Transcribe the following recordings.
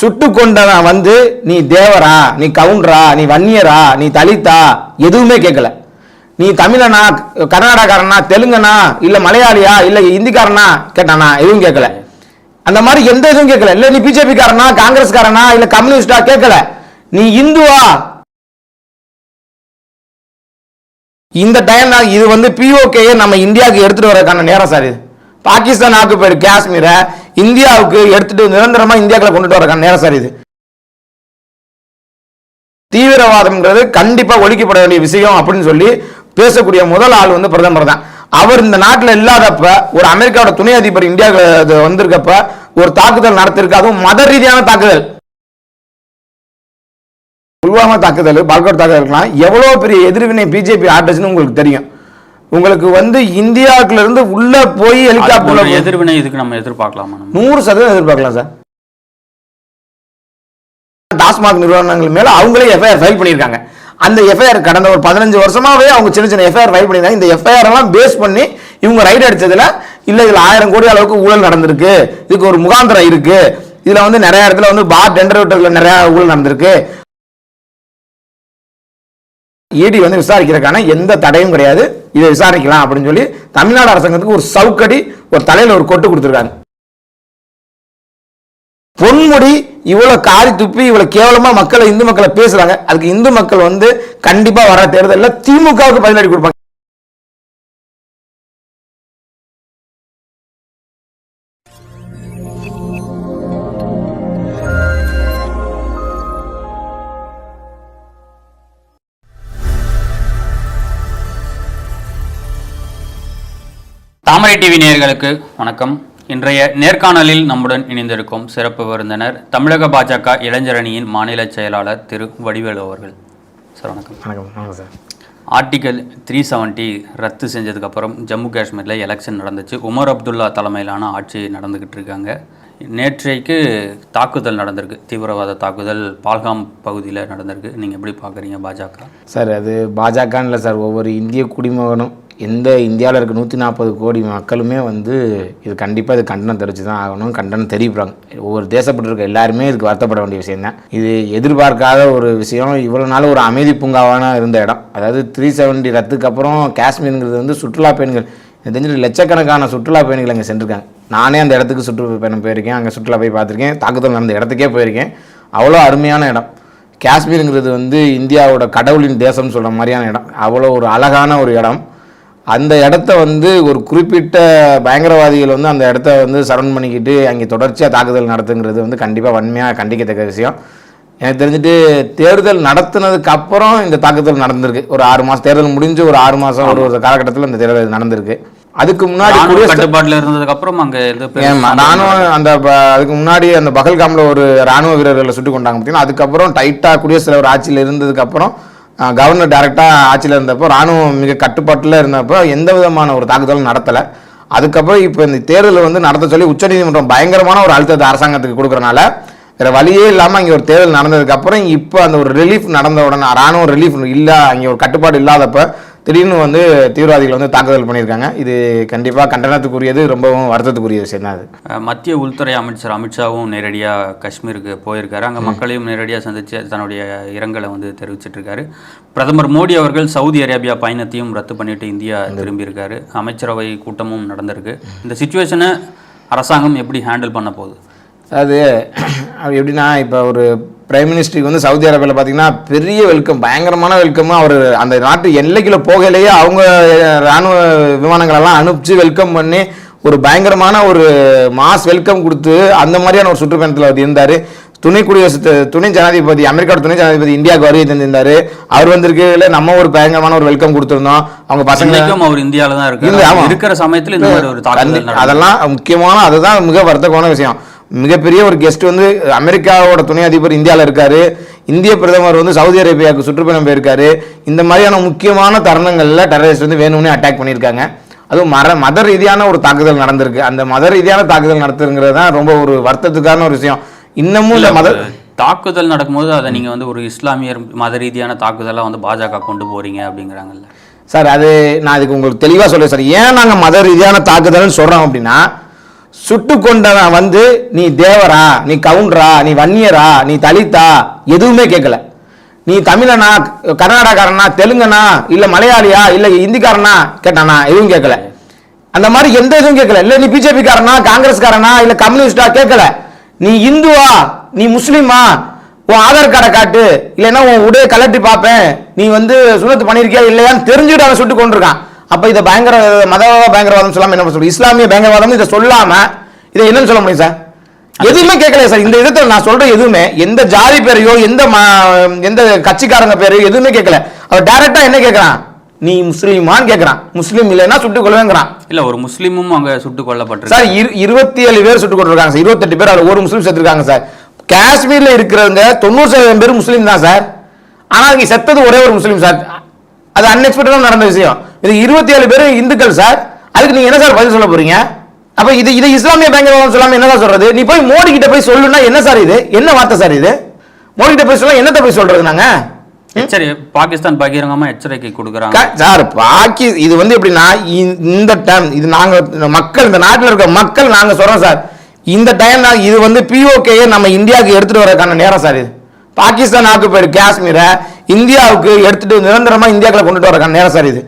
சுட்டு கொண்டவன் வந்து நீ தேவரா நீ கவுண்டரா நீ வன்னியரா நீ தலித்தா? எதுவுமே கேட்கல. நீ தமிழனா கர்நாடகாரனா தெலுங்கனா இல்லை மலையாளியா இல்லை இந்திக்காரனா? கேட்டானா எதுவும் கேட்கல. அந்த மாதிரி எந்த இதுவும் கேட்கல. இல்லை நீ பிஜேபிக்காரனா காங்கிரஸ்காரனா இல்லை கம்யூனிஸ்டா? கேட்கல. நீ இந்துவா? இந்த டைம் இது வந்து பிஓகே நம்ம இந்தியாவுக்கு எடுத்துட்டு வரதுக்கான நேரம் சார் இது. பாகிஸ்தான் ஆக்குப்பைடு காஷ்மீரை. இந்தியாவுக்கு எடுத்துட்டு நிரந்தரமா இந்தியாக்களை கொண்டுட்டு வரதுக்கான நேரம் சார் இது. தீவிரவாதம்ன்றது கண்டிப்பா ஒழிக்கப்பட வேண்டிய விஷயம் அப்படின்னு சொல்லி பேசக்கூடிய முதல் ஆள் வந்து பிரதமர் தான். அவர் இந்த நாட்டில் இல்லாதப்ப ஒரு அமெரிக்காவோட துணை அதிபர் இந்தியாவுக்கு வந்திருக்கப்ப ஒரு தாக்குதல் நடத்திருக்கு. அதுவும் மத ரீதியான தாக்குதல். புல்வாமா தாக்குதல் பால்கோட் தாக்குதலுக்குலாம் எவ்வளோ பெரிய எதிர்வினை பிஜேபி ஆட்டுச்சுன்னு உங்களுக்கு தெரியும். உங்களுக்கு வந்து இந்தியாவுக்குள்ள இருந்து உள்ள போய் ஹெலிகாப்டர்ல எதிர்வினை இதுக்கு நம்ம எதிர்பார்க்கலாமா நூறு சதவீதம் எதிர்பார்க்கலாம் சார். டாஸ்மாக் நிறுவனங்கள் மேல அவங்களே எஃப்ஐஆர் ஃபைல் பண்ணியிருக்காங்க. அந்த எஃப்ஐஆர் கடந்த ஒரு பதினஞ்சு வருஷமாவே அவங்க சின்ன சின்ன எஃப்ஐஆர் ஃபைல் பண்ணியிருக்காங்க இந்த எஃப்ஐஆர் எல்லாம் பேஸ் பண்ணி இவங்க ரைட் அடிச்சதுல இல்ல இதுல ஆயிரம் கோடி அளவுக்கு ஊழல் நடந்திருக்கு. இதுக்கு ஒரு முகாந்திரம் இருக்கு. இதுல வந்து நிறைய இடத்துல வந்து பார் டெண்டர் விட்டதுல நிறைய ஊழல் நடந்திருக்கு. இடி வந்து விசாரிக்கிறதுக்கான எந்த தடையும் கிடையாது. இதை விசாரிக்கலாம் அப்படின்னு சொல்லி தமிழ்நாடு அரசாங்கத்துக்கு ஒரு சவுக்கடி ஒரு தலையில ஒரு கொட்டு கொடுத்துருக்காங்க. பொன்முடி இவ்வளவு காரி துப்பி இவ்வளவு கேவலமா மக்களை இந்து மக்களை பேசுறாங்க. அதுக்கு இந்து மக்கள் வந்து கண்டிப்பா வர தேர்தலில் திமுகவுக்கு பதிலடி கொடுப்பாங்க. தாமரை டிவி நேயர்களுக்கு வணக்கம். இன்றைய நேர்காணலில் நம்முடன் இணைந்திருக்கும் சிறப்பு விருந்தினர் தமிழக பாஜக இளைஞரணியின் மாநில செயலாளர் திரு வடிவேலு அவர்கள். சார் வணக்கம். வணக்கம் வணக்கம் சார். ஆர்டிகல் த்ரீ செவன்ட்டி ரத்து செஞ்சதுக்கப்புறம் ஜம்மு காஷ்மீரில் எலெக்ஷன் நடந்துச்சு. உமர் அப்துல்லா தலைமையிலான ஆட்சி நடந்துக்கிட்டு இருக்காங்க. நேற்றைக்கு தாக்குதல் நடந்திருக்கு. தீவிரவாத தாக்குதல் பால்காம் பகுதியில் நடந்திருக்கு. நீங்கள் எப்படி பார்க்குறீங்க பாஜக? சார் அது பாஜகன்னு இல்லை சார். ஒவ்வொரு இந்திய குடிமகனும் எந்த இந்தியாவில் இருக்க நூற்றி நாற்பது கோடி மக்களுமே வந்து இது கண்டிப்பாக இது கண்டனம் தெரிவித்து தான் ஆகணும் கண்டனம் தெரிவிப்பாங்க. ஒவ்வொரு தேசப்பட்டு இருக்க எல்லாருமே இதுக்கு வருத்தப்பட வேண்டிய விஷயம் தான். இது எதிர்பார்க்காத ஒரு விஷயம். இவ்வளோ நாள் ஒரு அமைதி பூங்காவான இருந்த இடம். அதாவது த்ரீ செவன்ட்டி ரத்துக்கு அப்புறம் காஷ்மீருங்கிறது வந்து சுற்றுலா பயணிகள் தெரிஞ்சு லட்சக்கணக்கான சுற்றுலா பயணிகள் அங்கே சென்றிருக்காங்க. நானே அந்த இடத்துக்கு சுற்றுலா பயணம் போயிருக்கேன் அங்கே சுற்றுலா போய் பார்த்துருக்கேன் தாக்குதல் நடந்த இடத்துக்கே போயிருக்கேன். அவ்வளோ அருமையான இடம். காஷ்மீருங்கிறது வந்து இந்தியாவோட கடவுளின் தேசம்னு சொல்கிற மாதிரியான இடம். அவ்வளோ ஒரு அழகான ஒரு இடம். அந்த இடத்த வந்து ஒரு குறிப்பிட்ட பயங்கரவாதிகள் வந்து அந்த இடத்த வந்து சரௌண்ட் பண்ணிக்கிட்டு அங்கே தொடர்ச்சியாக தாக்குதல் நடத்துங்கிறது வந்து கண்டிப்பாக வன்மையாக கண்டிக்கத்தக்க விஷயம். எனக்கு தெரிஞ்சுட்டு தேர்தல் நடத்துனதுக்கு அப்புறம் இந்த தாக்குதல் நடந்திருக்கு. ஒரு ஆறு மாதம் தேர்தல் முடிஞ்சு ஒரு ஆறு மாதம் ஒரு ஒரு காலகட்டத்தில் இந்த தேர்தல் நடந்திருக்கு. அதுக்கு முன்னாடி கட்டுப்பாட்டில் இருந்ததுக்கு அப்புறம் அங்கே நானும் அந்த அதுக்கு முன்னாடி அந்த பகல்காமில் ஒரு ராணுவ வீரர்களை சுட்டு கொண்டாங்க பார்த்தீங்கன்னா அதுக்கப்புறம் டைட்டாக குடியரசுத் தலைவர் ஆட்சியில் இருந்ததுக்கப்புறம் அஹ், கவர்னர் டைரெக்டாக ஆட்சியில் இருந்தப்போ ராணுவம் மிக கட்டுப்பாட்டில் இருந்தப்போ எந்த விதமான ஒரு தாக்குதலும் நடத்தலை. அதுக்கப்புறம் இப்போ இந்த தேர்தல் வந்து நடத்த சொல்லி உச்சநீதிமன்றம் பயங்கரமான ஒரு அழுத்தத்தை அரசாங்கத்துக்கு கொடுக்குறனால வேறு வழியே இல்லாமல் அங்கே ஒரு தேர்தல் நடந்ததுக்கப்புறம் இப்போ அந்த ஒரு ரிலீஃப் நடந்த உடனே ராணுவம் ரிலீஃப் இல்லை அங்கே ஒரு கட்டுப்பாடு இல்லாதப்போ திடீர்னு வந்து தீவிரவாதிகள் வந்து தாக்குதல் பண்ணியிருக்காங்க. இது கண்டிப்பாக கண்டனத்துக்குரியது ரொம்பவும் வருத்தத்துக்குரிய விஷயம் தான் அது. மத்திய உள்துறை அமைச்சர் அமித்ஷாவும் நேரடியாக காஷ்மீருக்கு போயிருக்காரு. அங்கே மக்களையும் நேரடியாக சந்தித்து தன்னுடைய இரங்கலை வந்து தெரிவிச்சிட்டு இருக்காரு பிரதமர் மோடி அவர்கள் சவுதி அரேபியா பயணத்தையும் ரத்து பண்ணிட்டு இந்தியா திரும்பியிருக்காரு. அமைச்சரவை கூட்டமும் நடந்திருக்கு. இந்த சுச்சுவேஷனை அரசாங்கம் எப்படி ஹேண்டில் பண்ண போகுது? அது எப்படின்னா இப்போ ஒரு பிரைம் மினிஸ்டருக்கு வந்து சவுதி அரேபியாவில் பார்த்தீங்கன்னா பெரிய வெல்கம் பயங்கரமான வெல்கம் அவர் அந்த நாட்டு எல்லைக்குள்ள போகலையே அவங்க ராணுவ விமானங்களெல்லாம் அனுப்பிச்சு வெல்கம் பண்ணி ஒரு பயங்கரமான ஒரு மாஸ் வெல்கம் கொடுத்து அந்த மாதிரியான ஒரு சுற்றுப்பயணத்தில் அவர் இருந்தார். துணை குடியரசு துணை ஜனாதிபதி அமெரிக்காவோட துணை ஜனாதிபதி இந்தியாவுக்கு வருகை தந்திருந்தாரு. அவர் வந்திருக்கையில நம்ம ஒரு பயங்கரமான ஒரு வெல்கம் கொடுத்துருந்தோம். அவங்க பசங்க இன்னைக்கும் அவர் இந்தியாவில் தான் ஆமா. இருக்கிற சமயத்தில் இந்த மாதிரி ஒரு. அதெல்லாம் முக்கியமான அதுதான் மிக வருத்தமான விஷயம். மிகப்பெரிய ஒரு கெஸ்ட் வந்து அமெரிக்காவோட துணை அதிபர் இந்தியாவில் இருக்காரு. இந்திய பிரதமர் வந்து சவுதி அரேபியாவுக்கு சுற்றுப்பயணம் போயிருக்காரு. இந்த மாதிரியான முக்கியமான தருணங்களில் டெரரிஸ்ட் வந்து வேணும்னே அட்டாக் பண்ணியிருக்காங்க. அதுவும் மர மத ரீதியான ஒரு தாக்குதல் நடந்திருக்கு. அந்த மத ரீதியான தாக்குதல் நடத்துங்கிறது தான் ரொம்ப ஒரு வருத்தத்துக்கான ஒரு விஷயம். இன்னமும் இல்ல, இந்த மத தாக்குதல் நடக்கும்போது அதை நீங்க வந்து ஒரு இஸ்லாமியர் மத ரீதியான தாக்குதலா வந்து பாஜக கொண்டு போறீங்க அப்படிங்கிறாங்கல்ல. சார் அது நான் இதுக்கு உங்களுக்கு தெளிவாக சொல்லுவேன் சார். ஏன் நாங்கள் மத ரீதியான தாக்குதல்னு சொல்கிறோம் அப்படின்னா சுட்டு கொண்டவன் வந்து நீ தேவரா நீ கவுண்டரா நீ வன்னியரா நீ தலித்தா? எதுவுமே கேட்கல. நீ தமிழனா கர்நாடகாரனா தெலுங்கனா இல்லை மலையாளியா இல்லை இந்திக்காரனா? கேட்டானா எதுவும் கேட்கல. அந்த மாதிரி எந்த இதுவும் கேட்கல. இல்லை நீ பிஜேபிக்காரனா காங்கிரஸ்காரனா இல்லை கம்யூனிஸ்டா? கேட்கல. நீ இந்துவா? நீ முஸ்லீமா? உன் ஆதார் கார்டை காட்டு. இல்லைன்னா உன் உடைய கலட்டி பார்ப்பேன். நீ வந்து சுனத்து பண்ணியிருக்கியா இல்லையான்னு தெரிஞ்சுட்டு அவன் சுட்டு கொண்டிருக்கான் அப்ப இதை பயங்கர மதவாத பயங்கரவாதம் சொல்லாம என்ன சொல்றது? இஸ்லாமிய பயங்கரவாதம் இதை சொல்லாம இதை என்னன்னு சொல்ல முடியும் சார்? எதுவுமே கேட்கல சார். இந்த விதத்துல நான் சொல்ற எதுவுமே எந்த ஜாதி பேரையோ எந்த எந்த கட்சிக்காரங்க பேரையோ எதுவுமே கேட்கல. அவர் டைரக்டா என்ன கேட்கறான்? நீ முஸ்லீமான்னு கேட்கறான். முஸ்லீம் இல்லைன்னா சுட்டுக் கொள்வேங்கிறான் இல்ல ஒரு முஸ்லீமும் அங்க சுட்டுக் கொல்லப்பட்டிருக்கு. சார் இரு- இருபத்தி ஏழு பேர் சுட்டுக் கொண்டிருக்காங்க சார். இருபத்தெட்டு பேர் அதுல ஒரு முஸ்லீம் செத்துருக்காங்க சார். காஷ்மீர்ல இருக்கிறவங்க தொண்ணூறு சதவீதம் பேர் முஸ்லீம் தான் சார். ஆனா இங்க செத்தது ஒரே ஒரு முஸ்லீம் சார். அது அன்எக்ஸ்பெக்டடா நடந்த விஷயம். இது இருபத்தி ஏழு பேர் இந்துக்கள் சார். அதுக்கு நீங்க என்ன சார் பதில் சொல்ல போறீங்க? அப்ப இது இது இஸ்லாமிய பயங்கரவாதம் சொல்லாம என்ன சார் சொல்றது? நீ போய் மோடி கிட்ட போய் சொல்லுனா என்ன சார் இது? என்ன வார்த்தை சார் இது? மோடி கிட்ட போய் சொல்ல என்னத்த போய் சொல்றது நாங்க? எச்சரி பாகிஸ்தான் பகிரங்கமா எச்சரிக்கை கொடுக்குறாங்க. சார் பாக்கி இது வந்து எப்படின்னா இந்த டைம் இது நாங்க மக்கள் இந்த நாட்டில் இருக்க மக்கள் நாங்க சொல்றோம் சார். இந்த டைம் இது வந்து பிஓகேயை நம்ம இந்தியாவுக்கு எடுத்துட்டு வரதுக்கான நேரம் சார் இது. பாகிஸ்தான் ஆக்குப்பேடு காஷ்மீரை இந்தியாவுக்கு எடுத்துட்டு நிரந்தரமா இந்தியாக்குள்ள கொண்டுட்டு வரதுக்கான நேரம் சார் இது.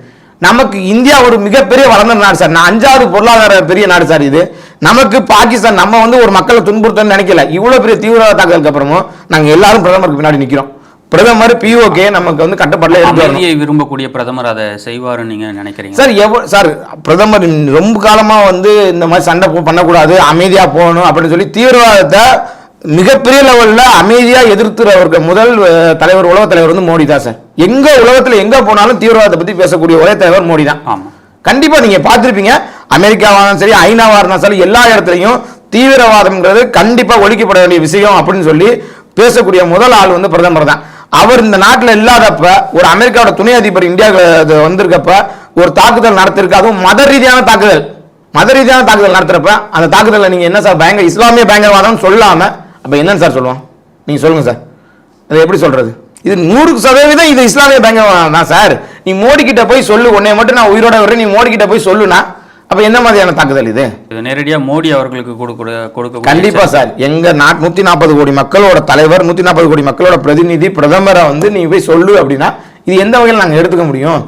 நமக்கு இந்தியா ஒரு மிகப்பெரிய வளர்ந்த நாடு சார். நான் அஞ்சாவது பொருளாதார பெரிய நாடு சார் இது. நமக்கு பாகிஸ்தான் நம்ம வந்து ஒரு மக்களை துன்புறுத்தணும்னு நினைக்கல. இவ்வளவு பெரிய தீவிரவாத தாக்குதலுக்கு அப்புறமும் நாங்க எல்லாரும் பிரதமருக்கு பின்னாடி நிக்கிறோம். பிரதமர் பிஓகே நமக்கு வந்து கட்டுப்பாட்டுல அமைதியை விரும்பக்கூடிய பிரதமர் அதை செய்வாருன்னு நீங்க நினைக்கிறீங்க? சார் எவ்வளோ சார் பிரதமர் ரொம்ப காலமா வந்து இந்த மாதிரி சண்டை பண்ணக்கூடாது அமைதியா போகணும் அப்படின்னு சொல்லி தீவிரவாதத்தை மிகப்பெரிய லெவல்ல அமைதியா எதிர்த்துறவருக்கு முதல் தலைவர் உலக தலைவர் வந்து மோடி தான் சார். எங்க உலகத்துல எங்க போனாலும் தீவிரவாதத்தை பத்தி பேசக்கூடிய ஒரே தலைவர் மோடி தான் ஆமா. கண்டிப்பா நீங்க பார்த்திருப்பீங்க. அமெரிக்காவாலும் சரி ஐநாவா இருந்தாலும் சரி எல்லா இடத்துலையும் தீவிரவாதம்ன்றது கண்டிப்பா ஒழிக்கப்பட வேண்டிய விஷயம் அப்படின்னு சொல்லி பேசக்கூடிய முதல் ஆள் வந்து பிரதமர் தான். அவர் இந்த நாட்டில் இல்லாதப்ப ஒரு அமெரிக்காவோட துணை அதிபர் இந்தியாவுக்கு வந்திருக்கப்ப ஒரு தாக்குதல் நடத்திருக்கு அதுவும் மத ரீதியான தாக்குதல். மத ரீதியான தாக்குதல் நடத்துறப்ப அந்த தாக்குதலை நீங்க என்ன சார் பயங்கர இஸ்லாமிய பயங்கரவாதம் சொல்லாம அப்ப என்னன்னு சார் சொல்லுவோம். நீங்க சொல்லுங்க சார். அதை எப்படி சொல்றது? இது நூறுக்கு சதவீதம் இது இஸ்லாமிய பயங்கரவாதம் தான் சார். நீ மோடி கிட்ட போய் சொல்லு உன்னை மட்டும் நான் உயிரோட வரேன் நீ மோடி கிட்ட போய் சொல்லுனா அப்ப என்ன மாதிரியான தாக்குதல் இது? இது நேரடியா மோடி அவர்களுக்கு கொடுக்க கொடுக்க கண்டிப்பா சார். எங்க நாட் நூத்தி நாற்பது கோடி மக்களோட தலைவர் நூத்தி நாற்பது கோடி மக்களோட பிரதிநிதி பிரதமரை வந்து நீ போய் சொல்லு அப்படின்னா இது எந்த வகையில் நாங்க எடுத்துக்க முடியும்?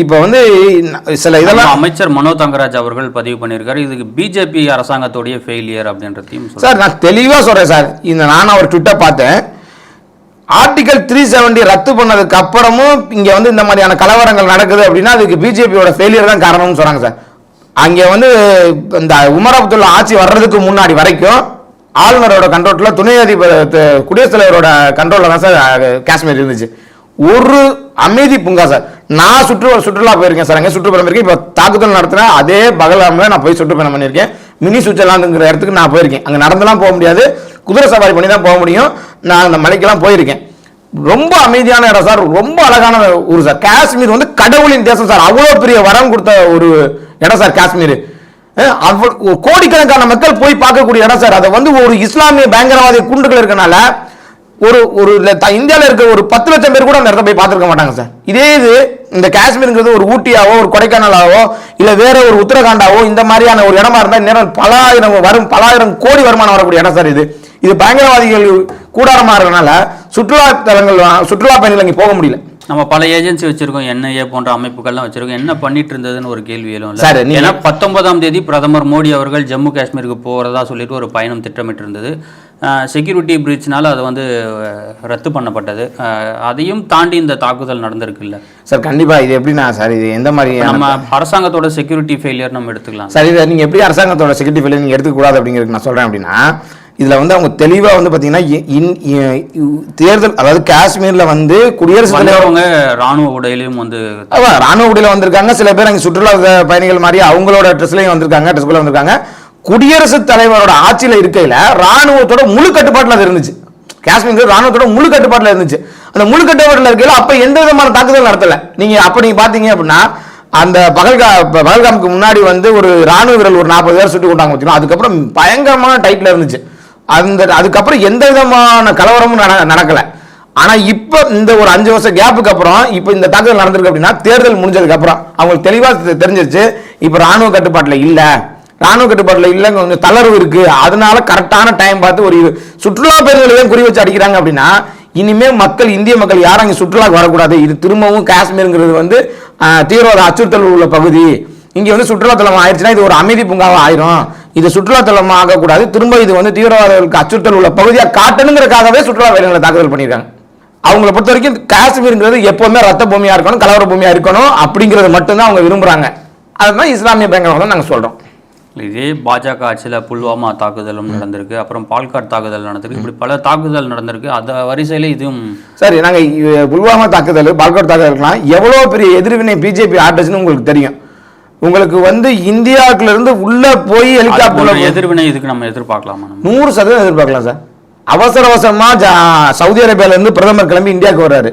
இப்ப வந்து சில இதெல்லாம் அமைச்சர் மனோ தங்கராஜ் அவர்கள் பதிவு பண்ணியிருக்காரு. இதுக்கு பிஜேபி அரசாங்கத்துடைய ஃபெயிலியர் அப்படின்றதையும். சார் நான் தெளிவா சொல்றேன் சார். இந்த நான் அவர் ட்விட்டர் பார்த்தேன். ஆர்டிகல் த்ரீ செவன்டி ரத்து பண்ணதுக்கு அப்புறமும் இங்க வந்து இந்த மாதிரியான கலவரங்கள் நடக்குது அப்படின்னா அதுக்கு பிஜேபியோட ஃபெயிலியர் தான் காரணம்னு சொல்றாங்க சார். அங்க வந்து இந்த உமர் அப்துல்லா ஆட்சி வர்றதுக்கு முன்னாடி வரைக்கும் ஆளுநரோட கண்ட்ரோல்ல துணை அதிபர் குடியரசுத் தலைவரோட கண்ட்ரோல்ல தான் சார் காஷ்மீர் இருந்துச்சு. ஒரு அமைதி பூங்கா சார். நான் சுற்று சுற்றுலா போயிருக்கேன் சார். அங்கே சுற்றுப்பயணம் இருக்கேன் இப்போ தாக்குதல் நடத்தின அதே பகலாமில் நான் போய் சுற்றுப்பயணம் பண்ணியிருக்கேன். மினி சுவிட்சர்லாந்துங்கிற இடத்துக்கு நான் போயிருக்கேன். அங்கே நடந்துலாம் போக முடியாது. குதிரை சவாரி பண்ணி தான் போக முடியும். நான் அந்த மலைக்கெல்லாம் போயிருக்கேன். ரொம்ப அமைதியான இடம் சார். ரொம்ப அழகான ஊர் சார். காஷ்மீர் வந்து கடவுளின் தேசம் சார். அவ்வளோ பெரிய வரம் கொடுத்த ஒரு இடம் சார் காஷ்மீர். அவ்வளோ கோடிக்கணக்கான மக்கள் போய் பார்க்கக்கூடிய இடம் சார். அதை வந்து ஒரு இஸ்லாமிய பயங்கரவாதி குண்டுகள் இருக்கனால ஒரு ஒரு ல- த- இந்தியால இருக்க ஒரு பத்து லட்சம் பேர் கூட அந்த இடத்த போய் பார்த்துருக்க மாட்டாங்க சார் இதே இது இந்த காஷ்மீருங்கிறது ஒரு ஊட்டியாவோ ஒரு கொடைக்கானலாவோ இல்ல வேற ஒரு உத்தரகாண்டாவோ இந்த மாதிரியான ஒரு இடமா இருந்தா நேரம் பல ஆயிரம் வரும் பல ஆயிரம் கோடி வருமானம் வரக்கூடிய இடம் சார் இது. இது பயங்கரவாதிகள் கூடாரமா இருக்கனால சுற்றுலா தலங்கள் சுற்றுலா பயணிகள் இங்க போக முடியல. நம்ம பல ஏஜென்சி வச்சிருக்கோம் என்ஐஏ போன்ற அமைப்புகள்லாம் வச்சிருக்கோம். என்ன பண்ணிட்டு இருந்ததுன்னு ஒரு கேள்வி எழும் சார், ஏன்னா பத்தொன்பதாம் தேதி பிரதமர் மோடி அவர்கள் ஜம்மு காஷ்மீருக்கு போறதா சொல்லிட்டு ஒரு பயணம் திட்டமிட்டு இருந்தது செக்யூரிட்டி பிரீச்னால அது வந்து ரத்து பண்ணப்பட்டது. அதையும் தாண்டி இந்த தாக்குதல் நடந்திருக்குல்ல. சார் கண்டிப்பா இது எப்படின்னா சார் இது எந்த மாதிரி நம்ம அரசாங்கத்தோட செக்யூரிட்டி ஃபெயிலியர் நம்ம எடுத்துக்கலாம். சரி இதை நீங்க எப்படி அரசாங்கத்தோட செக்யூரிட்டி ஃபெயிலியர் நீங்க எடுத்துக்க கூடாது அப்படிங்கிறது நான் சொல்றேன் அப்படின்னா இதுல வந்து அவங்க தெளிவா வந்து இ- தேர்தல் அதாவது காஷ்மீர்ல வந்து குடியரசுத் தலைவர் வந்தவங்க ராணுவ உடையிலையும் வந்து ராணுவ உடையில வந்திருக்காங்க. சில பேர் அங்க சுற்றுலா பயணிகள் மாதிரி அவங்களோட ட்ரெஸ்லயும் வந்திருக்காங்க ட்ரெஸ்ல வந்திருக்காங்க. குடியரசுத் தலைவரோட ஆட்சியில் இருக்கையில் ராணுவத்தோட முழு கட்டுப்பாட்டில் அது இருந்துச்சு. காஷ்மீர் ராணுவத்தோட முழு கட்டுப்பாட்டில் இருந்துச்சு. அந்த முழு கட்டுப்பாட்டில் இருக்கையில் அப்போ எந்த விதமான தாக்குதல் நடத்தலை. நீங்கள் அப்போ நீங்கள் பார்த்தீங்க அப்படின்னா அந்த பகல்கா பகல்காமுக்கு முன்னாடி வந்து ஒரு ராணுவ வீரர் ஒரு நாற்பது பேர் சுட்டு கொண்டாங்க வச்சுக்கோங்க. அதுக்கப்புறம் பயங்கரமான டைட்டில் இருந்துச்சு. அந்த அதுக்கப்புறம் எந்த விதமான கலவரமும் நட- ஆனால் இப்போ இந்த ஒரு அஞ்சு வருஷம் கேப்புக்கு அப்புறம் இப்போ இந்த தாக்குதல் நடந்திருக்கு அப்படின்னா தேர்தல் முடிஞ்சதுக்கு அப்புறம் அவங்களுக்கு தெளிவாக தெரிஞ்சிருச்சு இப்போ ராணுவ கட்டுப்பாட்டில் இல்லை. ராணுவ கட்டுப்பாட்டில் இல்லைங்க கொஞ்சம் தளர்வு இருக்குது அதனால கரெக்டான டைம் பார்த்து ஒரு சுற்றுலா பயணிகளை குறி வச்சு அடிக்கிறாங்க அப்படின்னா இனிமேல் மக்கள் இந்திய மக்கள் யாரும் அங்கே சுற்றுலாக்கு வரக்கூடாது. இது திரும்பவும் காஷ்மீருங்கிறது வந்து தீவிரவாத அச்சுறுத்தல் உள்ள பகுதி. இங்கே வந்து சுற்றுலாத்தலம் ஆயிடுச்சுன்னா இது ஒரு அமைதி பூங்காவாக ஆயிரும். இது சுற்றுலாத்தலம் ஆகக்கூடாது. திரும்ப இது வந்து தீவிரவாதிகளுக்கு அச்சுறுத்தல் உள்ள பகுதியாக காட்டணுங்கிறதுக்காகவே சுற்றுலா பயணிகளை தாக்குதல் பண்ணியிருக்காங்க. அவங்கள பொறுத்த வரைக்கும் காஷ்மீருங்கிறது எப்போவுமே ரத்த பூமியாக இருக்கணும் கலவர பூமியாக இருக்கணும் அப்படிங்கிறது மட்டும்தான் அவங்க விரும்புகிறாங்க அதுதான் இஸ்லாமிய பயங்கரவாதம் நாங்கள் சொல்கிறோம் இதே பாஜக ஆட்சியில் புல்வாமா தாக்குதலும் நடந்திருக்கு அப்புறம் பால்காட் தாக்குதல் நடந்திருக்கு. இப்படி பல தாக்குதல் நடந்திருக்கு. அந்த வரிசையில இதுவும் சரி நாங்க இ- புல்வாமா தாக்குதல் பால்கோட் தாக்குதலுக்குலாம் எவ்வளவு பெரிய எதிர்வினை பிஜேபி ஆட்டுச்சுன்னு உங்களுக்கு தெரியும். உங்களுக்கு வந்து இந்தியாவுக்குள்ள இருந்து உள்ள போய் ஹெலிகாப்டர்ல எதிர்வினை இதுக்கு நம்ம எதிர்பார்க்கலாமா நூறு சதவீதம் எதிர்பார்க்கலாம் சார். அவசர அவசரமா ஜா- சவுதி அரேபியால இருந்து பிரதமர் கிளம்பி இந்தியாவுக்கு வர்றாரு.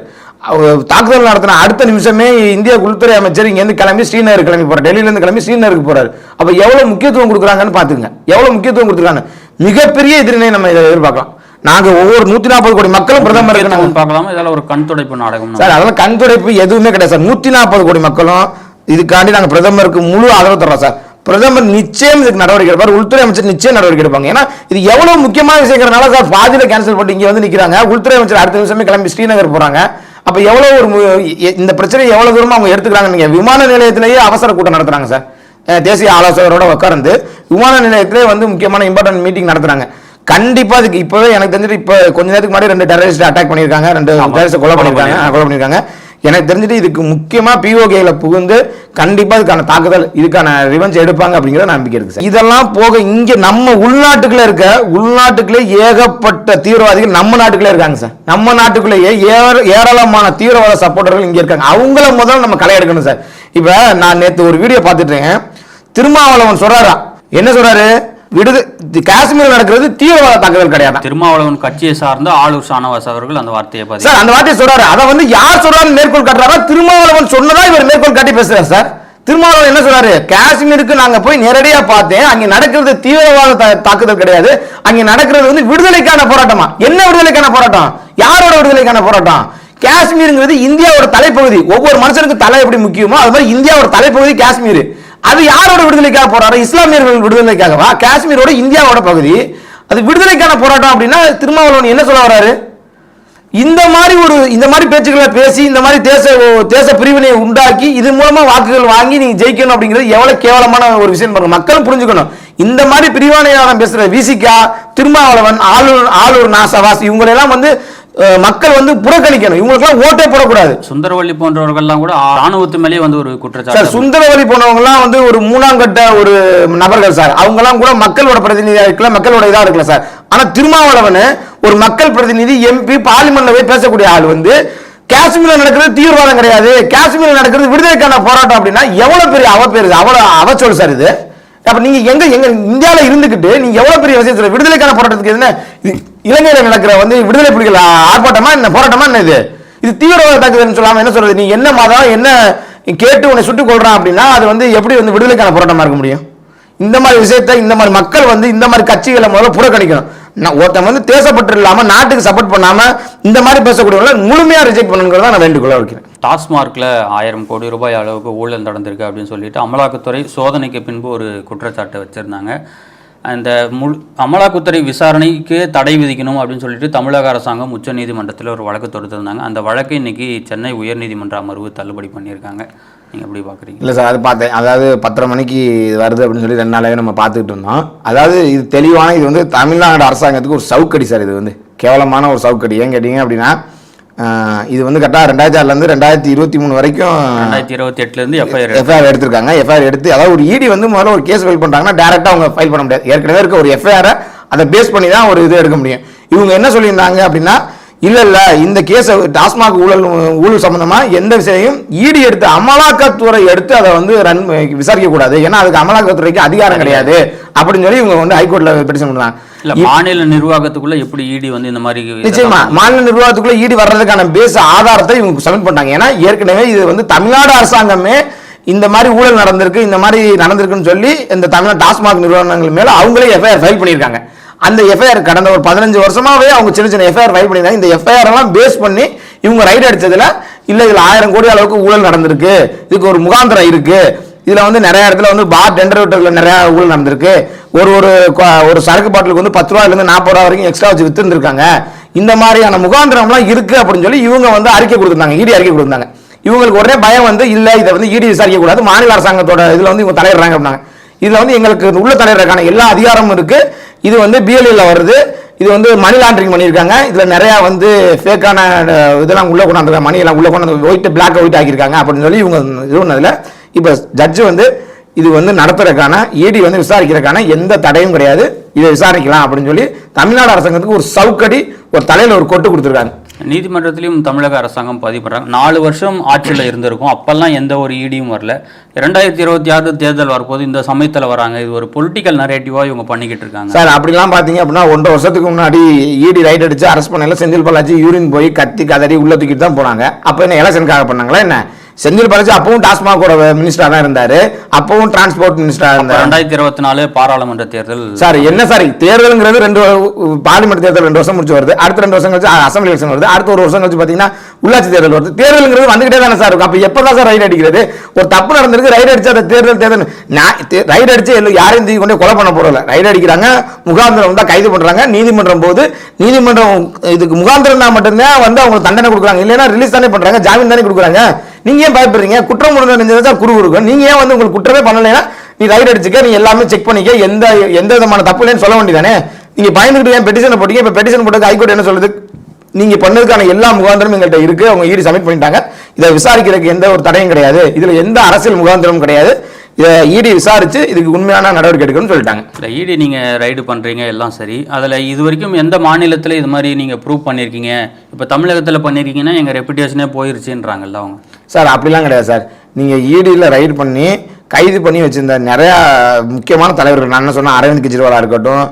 தாக்குதல் நடத்தின அடுத்த நிமிஷமே இந்திய உள்துறை அமைச்சர் இங்கேருந்து கிளம்பி ஸ்ரீநகர் கிளம்பி போறாரு. டெல்லியில இருந்து கிளம்பி ஸ்ரீநகருக்கு போறாரு. அப்ப எவ்வளவு முக்கியத்துவம் கொடுக்குறாங்கன்னு பாத்துங்க எவ்வளவு முக்கியத்துவம் கொடுத்துருக்காங்க. மிகப்பெரிய எதிரினை நம்ம இதை எதிர்பார்க்கலாம். நாங்க ஒவ்வொரு நூத்தி நாற்பது கோடி மக்களும் முக்கியத்துவம் பார்க்கலாமா இதெல்லாம் ஒரு கண் துடைப்பு நாடகம் சார் அதெல்லாம் கண் துடைப்பு எதுவுமே கிடையாது சார். நூத்தி நாற்பது கோடி மக்களும் இதுக்காண்டி நாங்க பிரதமருக்கு முழு ஆதரவு தர்றோம் சார். பிரதமர் நிச்சயம் இதுக்கு நடவடிக்கை எடுப்பார். உள்துறை அமைச்சர் நிச்சயம் நடவடிக்கை எடுப்பாங்க. ஏன்னா இது எவ்வளவு முக்கியமான விஷயங்கிறனால சார் பாதியில கேன்சல் பண்ணிட்டு இங்க வந்து நிக்கிறாங்க. உள்துறை அமைச்சர் அடுத்த நிமிஷமே கிளம்பி ஸ்ரீநகர் போறாங்க. அப்ப எவ்வளவு ஒரு இந்த பிரச்சனையை எவ்வளவு தூரமா அவங்க எடுத்துக்கிறாங்க நீங்க விமான நிலையத்திலேயே அவசர கூட்டம் நடத்துறாங்க சார். தேசிய ஆலோசகரோட உட்கார்ந்து விமான நிலையத்திலே வந்து முக்கியமான இம்பார்ட்டன்ட் மீட்டிங் நடத்துறாங்க. கண்டிப்பா அதுக்கு இப்பவே எனக்கு தெரிஞ்சுட்டு இப்ப கொஞ்ச நேரத்துக்கு முன்னாடி ரெண்டு டெரரிஸ்ட் அட்டாக் பண்ணிருக்காங்க ரெண்டு டெரரிஸ்ட் கொலை பண்ணிருக்காங்க கொலை பண்ணிருக்காங்க எனக்கு தெரிஞ்சுட்டு இதுக்கு முக்கியமாக பிஓகேயில் புகுந்து கண்டிப்பாக இதுக்கான தாக்குதல் இதுக்கான ரிவெஞ்ச் எடுப்பாங்க அப்படிங்கிற நம்பிக்கை இருக்குது சார். இதெல்லாம் போக இங்கே நம்ம உள்நாட்டுக்குள்ளே இருக்க உள்நாட்டுக்குள்ளே ஏகப்பட்ட தீவிரவாதிகள் நம்ம நாட்டுக்குள்ளே இருக்காங்க சார். நம்ம நாட்டுக்குள்ளேயே ஏர- ஏராளமான தீவிரவாத சப்போர்ட்டர்கள் இங்கே இருக்காங்க. அவங்கள முதல்ல நம்ம களை எடுக்கணும் சார். இப்போ நான் நேற்று ஒரு வீடியோ பார்த்துட்டு இருக்கேன். திருமாவளவன் சொல்கிறாரா என்ன சொல்கிறாரு விடுது. காஷ்மீர் நடக்கிறது தீவிரவாத தாக்குதல் கிடையாது. திருமாவளவன் கட்சியை சார்ந்த ஆளூர் ஷானவாஸ் அவர்கள் அந்த வார்த்தையை சார் அந்த வார்த்தையை சொல்றாரு. அதை வந்து யார் சொல்றாரு மேற்கோள் காட்டுறாரா? திருமாவளவன் சொன்னதா இவர் மேற்கோள் காட்டி பேசுறாரு சார். திருமாவளவன் என்ன சொல்றாரு? காஷ்மீருக்கு நாங்க போய் நேரடியா பார்த்தேன். அங்க நடக்கிறது தீவிரவாத தாக்குதல் கிடையாது. அங்க நடக்கிறது வந்து விடுதலைக்கான போராட்டமா? என்ன விடுதலைக்கான போராட்டம்? யாரோட விடுதலைக்கான போராட்டம்? காஷ்மீருங்கிறது இந்தியாவோட தலைப்பகுதி. ஒவ்வொரு மனுஷனுக்கு தலை எப்படி முக்கியமோ அது மாதிரி இந்தியாவோட தலைப்பகுதி காஷ்மீர். அது யாரோட விடுதலைக்காக போறாரு இஸ்லாமியர்கள் விடுதலைக்காகவா காஷ்மீரோட இந்தியாவோட பகுதி. அது விடுதலைக்கான போராட்டம் அப்படின்னா திருமாவளவன் என்ன சொல்ல வர்றாரு? இந்த மாதிரி ஒரு இந்த மாதிரி பேச்சுக்களை பேசி இந்த மாதிரி தேச தேச பிரிவினையை உண்டாக்கி இது மூலமா வாக்குகள் வாங்கி நீங்க ஜெயிக்கணும் அப்படிங்கிறது எவ்வளவு கேவலமான ஒரு விஷயம் பாருங்க. மக்களும் புரிஞ்சுக்கணும். இந்த மாதிரி பிரிவானையாளம் பேசுற விசிகா திருமாவளவன் ஆளூர் ஆளூர் நாசவாஸ் இவங்களெல்லாம் வந்து மக்கள் வந்து புறக்கணிக்கணும். இவங்களுக்கெல்லாம் ஓட்டே போடக்கூடாது. சுந்தரவள்ளி போன்றவர்கள்லாம் கூட ராணுவத்து மேலேயே வந்து ஒரு சார் குற்றச்சாட்டு சுந்தரவழி போனவங்கலாம் வந்து ஒரு மூணாம் கட்ட ஒரு நபர்கள் சார். அவங்கலாம் கூட மக்களோட பிரதிநிதியா இருக்கல மக்களோட இதா இருக்கல சார். ஆனா திருமாவளவன் ஒரு மக்கள் பிரதிநிதி எம்பி பார்லிமெண்ட்ல போய் பேசக்கூடிய ஆள் வந்து காஷ்மீர்ல நடக்கிறது தீவிரவாதம் கிடையாது. காஷ்மீர்ல நடக்கிறது விடுதலைக்கான போராட்டம் அப்படின்னா எவ்வளவு பெரிய அவப்பேரு அவ்வளவு அவச்சொல் சார் இது. அப்ப நீங்க எங்க எங்க இந்தியால இருந்துகிட்டு நீங்க எவ்வளவு பெரிய விஷயம் விடுதலைக்கான போராட்டத்துக்கு என்ன இது இலங்கையில நடக்கிற வந்து விடுதலை புலிகள் ஆர்ப்பாட்டமா என்ன போராட்டமா என்ன இது? இது தீவிரவாத தாக்குதல் சொல்லாம என்ன சொல்றது? நீ என்ன மதம் என்ன கேட்டு உன்னை சுட்டுக் கொள்றான் அப்படின்னா அது வந்து எப்படி வந்து விடுதலைக்கான போராட்டமா இருக்க முடியும்? இந்த மாதிரி விஷயத்தை இந்த மாதிரி மக்கள் வந்து இந்த மாதிரி கட்சிகளை முதல்ல புறக்கணிக்கணும். நான் ஒருத்தன் வந்து தேசப்பட்டு இல்லாம நாட்டுக்கு சப்போர்ட் பண்ணாம இந்த மாதிரி பேசக்கூடியவங்களை முழுமையா ரிஜெக்ட் பண்ணுங்கிறத நான் வேண்டுகோளா வைக்கிறேன். டாஸ்மார்க்கில் ஆயிரம் கோடி ரூபாய் அளவுக்கு ஊழல் நடந்திருக்கு அப்படின்னு சொல்லிட்டு அமலாக்கத்துறை சோதனைக்கு பின்பு ஒரு குற்றச்சாட்டை வச்சுருந்தாங்க. அந்த முழு அமலாக்கத்துறை விசாரணைக்கு தடை விதிக்கணும் அப்படின்னு சொல்லிட்டு தமிழக அரசாங்கம் உச்சநீதிமன்றத்தில் ஒரு வழக்கு தொடுத்திருந்தாங்க. அந்த வழக்கை இன்றைக்கி சென்னை உயர்நீதிமன்ற அமர்வு தள்ளுபடி பண்ணியிருக்காங்க. நீங்கள் எப்படி பார்க்குறீங்க இல்லை சார் அது பார்த்தேன் அதாவது பத்தரை மணிக்கு இது வருது அப்படின்னு சொல்லி ரெண்டு நாளாகவே நம்ம பார்த்துக்கிட்டு இருந்தோம். அதாவது இது தெளிவான இது வந்து தமிழ்நாடு அரசாங்கத்துக்கு ஒரு சவுக்கடி சார் இது வந்து. கேவலமான ஒரு சவுக்கடி. ஏன் கேட்டீங்க அப்படின்னா இது வந்து கரெக்டாக ரெண்டாயிரத்தி ஆறுலேருந்து ரெண்டாயிரத்தி இருபத்தி மூணு வரைக்கும் ரெண்டாயிரத்தி இருபத்தி எட்டுலேருந்து எஃப்ஐஆர் எஃப்ஐஆர் எடுத்திருக்காங்க. எஃப்ஐஆர் எடுத்து அதாவது ஒரு இடி வந்து முதல்ல ஒரு கேஸ் ஃபைல் பண்ணுறாங்கன்னா டேரெக்டாக அவங்க ஃபைல் பண்ண முடியாது. ஏற்கனவே இருக்க ஒரு எஃப்ஐஆரை அதை பேஸ் பண்ணி தான் ஒரு இது எடுக்க முடியும். இவங்க என்ன சொல்லியிருந்தாங்க அப்படின்னா இல்ல இல்ல இந்த கேஸ் டாஸ்மாக் ஊழல் ஊழல் சம்பந்தமா எந்த விஷயம் ஈடு எடுத்து அமலாக்கத்துறை எடுத்து அதை வந்து ரன் விசாரிக்க கூடாது ஏன்னா அதுக்கு அமலாக்கத்துறைக்கு அதிகாரம் கிடையாது. அப்படின்னு சொல்லி இவங்க வந்து ஹைகோர்ட்ல பெட்டிஷன் இல்ல மாநில நிர்வாகத்துக்குள்ள எப்படி இடி வந்து இந்த மாதிரி நிச்சயமா மாநில நிர்வாகத்துக்குள்ள ஈடு வர்றதுக்கான பேஸ் ஆதாரத்தை இவங்க சப்மிட் பண்ணாங்க ஏன்னா ஏற்கனவே இது வந்து தமிழ்நாடு அரசாங்கமே இந்த மாதிரி ஊழல் நடந்திருக்கு இந்த மாதிரி நடந்திருக்குன்னு சொல்லி இந்த தமிழ்நாடு டாஸ்மாக் நிறுவனங்கள் மேல அவங்களே எஃப்ஐஆர் ஃபைல் பண்ணியிருக்காங்க. அந்த எஃப்ஐஆர் கடந்த ஒரு பதினஞ்சு வருஷமாவே அவங்க சின்ன சின்ன எஃப்ஐஆர் ஃபைல் பண்ணியிருக்காங்க இந்த எஃப்ஐஆர் எல்லாம் பேஸ் பண்ணி இவங்க ரைட் அடிச்சதுல இல்ல இதுல ஆயிரம் கோடி அளவுக்கு ஊழல் நடந்திருக்கு இதுக்கு ஒரு முகாந்திரம் இருக்கு இதில் வந்து நிறைய இடத்துல வந்து பார் டெண்டர் விட்டதில் நிறையா ஊழல் நடந்திருக்கு. ஒரு ஒரு ஒரு சரக்கு பாட்டிலுக்கு வந்து பத்து ரூபாயிலேருந்து நாற்பது ரூபா வரைக்கும் எக்ஸ்ட்ரா வச்சு விற்றுருந்துருக்காங்க இந்த மாதிரியான முகாந்திரம்லாம் இருக்குது அப்படின்னு சொல்லி இவங்க வந்து அறிக்கை கொடுத்துருந்தாங்க. இடி அறிக்கை கொடுத்தாங்க இவங்களுக்கு ஒரே பயம் வந்து இல்லை இதை வந்து இடி விசாரிக்கக்கூடாது மாநில அரசாங்கத்தோட இதில் வந்து இவங்க தலையிடுறாங்க அப்படின்னாங்க. இதில் வந்து எங்களுக்கு உள்ள தலைவருக்கான எல்லா அதிகாரமும் இருக்குது இது வந்து பிஎல்ஏல வருது. இது வந்து மணி லாண்டரிங் பண்ணியிருக்காங்க. இதில் நிறையா வந்து ஃபேக்கான இதெல்லாம் உள்ளே கொண்டாந்துருக்காங்க மணியெல்லாம் உள்ளே கொண்டாந்து ஒயிட் பிளாக் ஒயிட் ஆக்கியிருக்காங்க அப்படின்னு சொல்லி இவங்க இது பண்ணதில் இப்போ ஜட்ஜு வந்து இது வந்து நடத்துறதுக்கான இடி வந்து விசாரிக்கிறதுக்கான எந்த தடையும் கிடையாது. இதை விசாரிக்கலாம் அப்படின்னு சொல்லி தமிழ்நாடு அரசாங்கத்துக்கு ஒரு சவுக்கடி ஒரு தலையில் ஒரு கொட்டு கொடுத்துருக்காங்க. நீதிமன்றத்திலையும் தமிழக அரசாங்கம் பதிவு நாலு வருஷம் ஆட்சியில் இருந்திருக்கும். அப்பெல்லாம் எந்த ஒரு ஈடியும் வரல. இரண்டாயிரத்தி இருபத்தி ஆறு தேர்தல் வரப்போது இந்த சமயத்தில் வராங்க. இது ஒரு பொலிட்டிக்கல் நரேட்டிவாக இவங்க பண்ணிக்கிட்டு இருக்காங்க. சார் அப்படிலாம் பார்த்தீங்க அப்படின்னா ஒன்றரை வருஷத்துக்கு முன்னாடி இடி ரைட் அடிச்சு அரெஸ்ட் பண்ணல செந்தில் பாலாஜி யூரின் போய் கத்தி கதறி உள்ள தூக்கிட்டு தான் போனாங்க. அப்போ என்ன எலெக்ஷனுக்காக பண்ணாங்களா என்ன? செந்தில் பாலாஜி அப்பவும் டாஸ்மாகோட மினிஸ்டரா தான் இருந்தாரு. அப்பவும் டிரான்ஸ்போர்ட் மினிஸ்டரா இருந்தாரு. ரெண்டாயிரத்தி இருபத்தி நாலு பாராளுமன்ற தேர்தல் சார் என்ன சார் தேர்தலுங்கிறது ரெண்டு பார்லிமெண்ட் தேர்தல் ரெண்டு வருஷம் முடிச்சு வருது. அடுத்த ரெண்டு வருஷம் கழிச்சு அசம்பிளி எலெக்ஷன் வருது. அடுத்த ஒரு வருஷம் கழிச்சு பார்த்தீங்கன்னா உள்ளாட்சி தேர்தல் வருது. தேர்தலுங்கிறது வந்துகிட்டே தானே சார் இருக்கும். அப்போ எப்போ தான் சார் ரைட் அடிக்கிறது? ஒரு தப்பு நடந்திருக்கு ரைட் அடிச்சு அந்த தேர்தல் தேர்தல் ரைட் அடிச்சு எல்லாம் யாரையும் தூக்கி கொண்டு கொலை பண்ண போறதில்ல. ரைட் அடிக்கிறாங்க முகாந்திரம் தான் கைது பண்றாங்க நீதிமன்றம் போது நீதிமன்றம் இதுக்கு முகாந்திரம் தான் மட்டும்தான் வந்து அவங்களுக்கு தண்டனை கொடுக்குறாங்க. இல்லைன்னா ரிலீஸ் தானே பண்றாங்க ஜாமீன் தானே கொடுக்குறாங்க. நீங்கள் ஏன் பயப்படுறீங்க? குற்றம் முடிஞ்சது தான் குறு கொடுக்கும் நீங்க ஏன் வந்து உங்களுக்கு குற்றமே பண்ணலைன்னா நீ ரைட் அடிச்சுக்க நீ எல்லாமே செக் பண்ணிக்க எந்த எந்த விதமான தப்பு இல்லைன்னு சொல்ல வேண்டியதானே நீங்க பயந்துக்கிட்டு ஏன் பெட்டிஷன் போட்டீங்க? இப்போ பெட்டிஷன் போட்டது ஹைகோர்ட் என்ன சொல்லுது? நீங்க பண்ணதுக்கான எல்லா முகாந்திரமும் எங்கள்கிட்ட இருக்கு. அவங்க ஈடு சப்மிட் பண்ணிட்டாங்க. இதை விசாரிக்கிறதுக்கு எந்த ஒரு தடையும் கிடையாது. இதுல எந்த அரசியல் முகாந்திரமும் கிடையாது. இதை ஈடி விசாரிச்சு இதுக்கு உண்மையான நடவடிக்கை எடுக்கணும்னு சொல்லிட்டாங்க. இல்லை ஈடி நீங்கள் ரைடு பண்ணுறீங்க எல்லாம் சரி. அதில் இது வரைக்கும் எந்த மாநிலத்தில் இது மாதிரி நீங்கள் ப்ரூவ் பண்ணியிருக்கீங்க இப்போ தமிழகத்தில் பண்ணியிருக்கீங்கன்னா எங்கள் ரெப்புடேஷனே போயிருச்சுன்றாங்கல்ல அவங்க. சார் அப்படிலாம் கிடையாது சார். நீங்கள் ஈடியில் ரைடு பண்ணி கைது பண்ணி வச்சிருந்த நிறையா முக்கியமான தலைவர்கள் நான் என்ன சொன்னேன் அரவிந்த் கெஜ்ரிவாலாக இருக்கட்டும்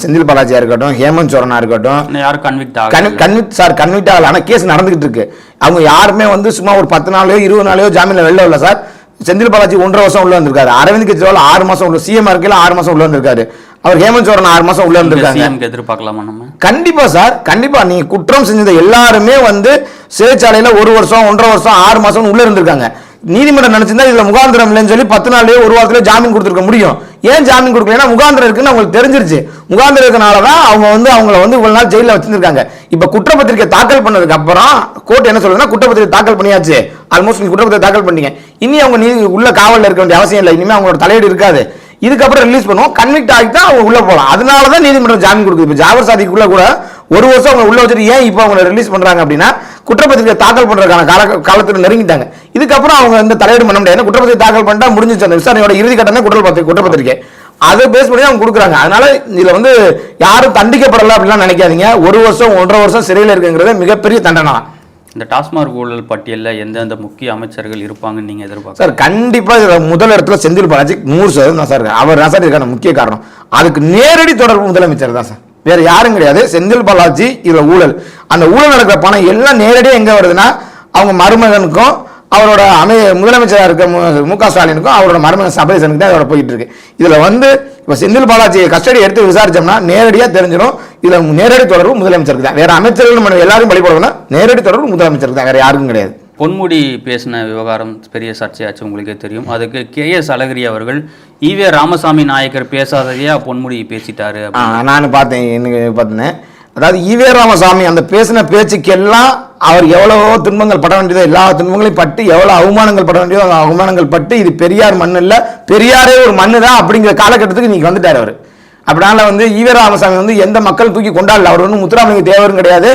செந்தில் பாலாஜியாக இருக்கட்டும் ஹேமந்த் சோரனா இருக்கட்டும். யாரும் கன்விக்ட் கன் ஆகல கன்விட் சார் கன்விட் ஆகல. ஆனால் கேஸ் நடந்துகிட்டு இருக்கு. அவங்க யாருமே வந்து சும்மா ஒரு பத்து நாளையோ இருபது நாளையோ ஜாமீனில் வெளில வரல சார். செந்தில் பாலாஜி ஒன்றரை வருஷம் உள்ள வந்திருக்காரு. அரவிந்த் கெஜ்ரிவால் ஆறு மாசம் உள்ள சிஎம் இருக்கையில் ஆறு மாசம் உள்ள வந்திருக்காரு. அவர் ஹேமந்த் சோரன் ஆறு மாசம் உள்ள சிஎம்க்கு எதிர்பார்க்கலாமா நம்ம? கண்டிப்பா சார் கண்டிப்பா. நீங்க குற்றம் செஞ்சது எல்லாருமே வந்து சிறைச்சாலையில ஒரு வருஷம் ஒன்றரை வருஷம் ஆறு மாசம் உள்ள இருந்திருக்காங்க. நீதிமன்றம் நினைச்சிருந்தா இதுல முகாந்திரம் இல்லைன்னு சொல்லி பத்து நாள்லயே ஒரு வாரத்துல ஜாமீன் கொடுத்துருக்க முடியும். ஏன் ஜாமீன் கொடுக்கலன்னா முகாந்திரம் இருக்குன்னு அவங்களுக்கு தெரிஞ்சிருச்சு. முகாந்திரம் இருக்கனால தான் அவங்க வந்து அவங்கள வந்து இவ்வளவு நாள் ஜெயில வச்சிருக்காங்க இப்ப குற்றப்பத்திரிக்கை தாக்கல் பண்ணதுக்கு அப்புறம் கோர்ட் என்ன சொல்லுதுன்னா குற்றப்பத்திரிக்கை தாக்கல் பண்ணியாச்சு. ஆல்மோஸ்ட் நீங்க குற்றப்பத்திரிக்கை தாக்கல் பண்ணீங்க இனி அவங்க நீ உள்ள காவலில் இருக்க வேண்டிய அவசியம் இல்லை. இனிமே அவங்களோட தலையீடு இருக்காது. இதுக்கப்புறம் ரிலீஸ் பண்ணுவோம். கன்விக்ட் ஆகி தான் அவங்க உள்ளே போகலாம். அதனால தான் நீதிமன்றம் ஜாமீன் கொடுக்குது. இப்போ ஜாபர் சாதிக்குள்ளே கூட ஒரு வருஷம் அவங்க உள்ள வச்சுட்டு ஏன் இப்போ அவங்களை ரிலீஸ் பண்ணுறாங்க அப்படின்னா குற்றப்பத்திரிகை தாக்கல் பண்ணுறதுக்கான கால காலத்தில் நெருங்கிட்டாங்க. இதுக்கப்புறம் அவங்க இந்த தலையீடு பண்ண முடியாது. ஏன்னா குற்றப்பத்திரிக்கை தாக்கல் பண்ணிட்டா முடிஞ்சிச்சு அந்த விசாரணையோட இறுதி கட்டமே குற்றப்பத்திரிக்கை குற்றப்பத்திரிக்கை அதை பேஸ் பண்ணி அவங்க கொடுக்குறாங்க. அதனால இதில் வந்து யாரும் தண்டிக்கப்படலை அப்படிலாம் நினைக்காதீங்க. ஒரு வருஷம் ஒன்றரை வருஷம் சிறையில் இருக்குங்கிறது மிகப்பெரிய தண்டனை. தான் இந்த டாஸ்மாக் ஊழல் பட்டியலில் எந்தெந்த முக்கிய அமைச்சர்கள் இருப்பாங்கன்னு நீங்கள் எதிர்பார்க்க சார் கண்டிப்பாக முதல் இடத்துல செந்தில் பாலாஜி நூறு சதவீதம் தான் சார் அவர் தான் சார் இதுக்கான முக்கிய காரணம். அதுக்கு நேரடி தொடர்பு முதலமைச்சர் தான் சார். வேற யாரும் கிடையாது. செந்தில் பாலாஜி இதில் ஊழல். அந்த ஊழல் நடக்கிற பணம் எல்லாம் நேரடியாக எங்கே வருதுன்னா அவங்க மருமகனுக்கும் அவரோட அமை முதலமைச்சராக இருக்க மு- க. ஸ்டாலினுக்கும் அவரோட மருமகன் சபரீசனுக்கு தான் இதோட போயிட்டு இருக்கு. இதுல வந்து இப்ப செந்தில் பாலாஜி கஸ்டடி எடுத்து விசாரிச்சோம்னா நேரடியா தெரிஞ்சிடும். இதுல நேரடி தொடர்பு முதலமைச்சருக்கு தான். வேற அமைச்சர்கள் நம்ம எல்லாரும் பழி போடணும் நேரடி தொடர்பு முதலமைச்சருக்கு தான். வேற யாருக்கும் கிடையாது. பொன்முடி பேசின விவகாரம் பெரிய சர்ச்சையாச்சு உங்களுக்கே தெரியும். அதுக்கு கே. எஸ். அழகிரி அவர்கள் ஈவே ராமசாமி நாயக்கர் பேசாததையா பொன்முடி பேசிட்டாரு நான் பார்த்தேன் எனக்கு பார்த்தேன். அதாவது ஈவே ராமசாமி அந்த பேசின பேச்சுக்கெல்லாம் அவர் எவ்வளவோ துன்பங்கள் பட வேண்டியதோ எல்லா துன்பங்களையும் பட்டு எவ்வளோ அவமானங்கள் பட வேண்டியதோ அந்த அவமானங்கள் பட்டு இது பெரியார் மண் இல்லை பெரியாரே ஒரு மண்ணு தான் அப்படிங்கிற காலகட்டத்துக்கு நீங்கள் வந்துட்டார் அவர். அப்படினால வந்து ஈவ ராமசாமி வந்து எந்த மக்கள் தூக்கி கொண்டாடல. அவர் வந்து முத்துராமலிங்க தேவரும் கிடையாது.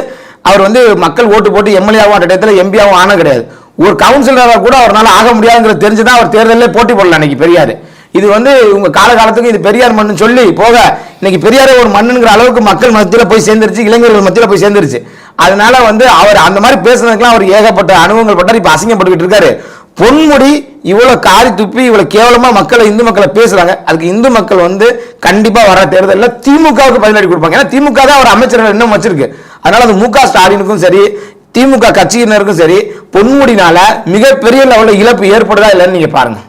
அவர் வந்து மக்கள் ஓட்டு போட்டு எம்எல்ஏவும் அந்த டயத்தில் எம்பியாவும் ஆன கிடையாது. ஒரு கவுன்சிலராக கூட அவரால் ஆக முடியாதுங்கிறது தெரிஞ்சுதான் அவர் தேர்தலில் போட்டி போடல அன்னைக்கு பெரியார். இது வந்து இவங்க காலகாலத்துக்கு இது பெரியார் மண்ணு சொல்லி போக இன்னைக்கு பெரியாரே ஒரு மண்ணுங்கிற அளவுக்கு மக்கள் மத்தியில் போய் சேர்ந்துருச்சு இளைஞர்கள் மத்தியில் போய் சேர்ந்துருச்சு. அதனால வந்து அவர் அந்த மாதிரி பேசுனதுக்கெல்லாம் அவர் ஏகப்பட்ட அனுபவங்கள் பட்டார். இப்போ அசிங்கப்பட்டுக்கிட்டு இருக்காரு. பொன்முடி இவ்வளோ காரி துப்பி இவ்வளோ கேவலமாக மக்களை இந்து மக்களை பேசுகிறாங்க அதுக்கு இந்து மக்கள் வந்து கண்டிப்பாக வர தேர்தலில் திமுகவுக்கு பதிலடி கொடுப்பாங்க. ஏன்னா திமுக தான் அவர் அமைச்சர்கள் இன்னும் வச்சிருக்கு. அதனால அது மு க ஸ்டாலினுக்கும் சரி திமுக கட்சியினருக்கும் சரி பொன்முடினால மிகப்பெரிய லெவலில் இழப்பு ஏற்படுதா இல்லைன்னு நீங்கள் பாருங்கள்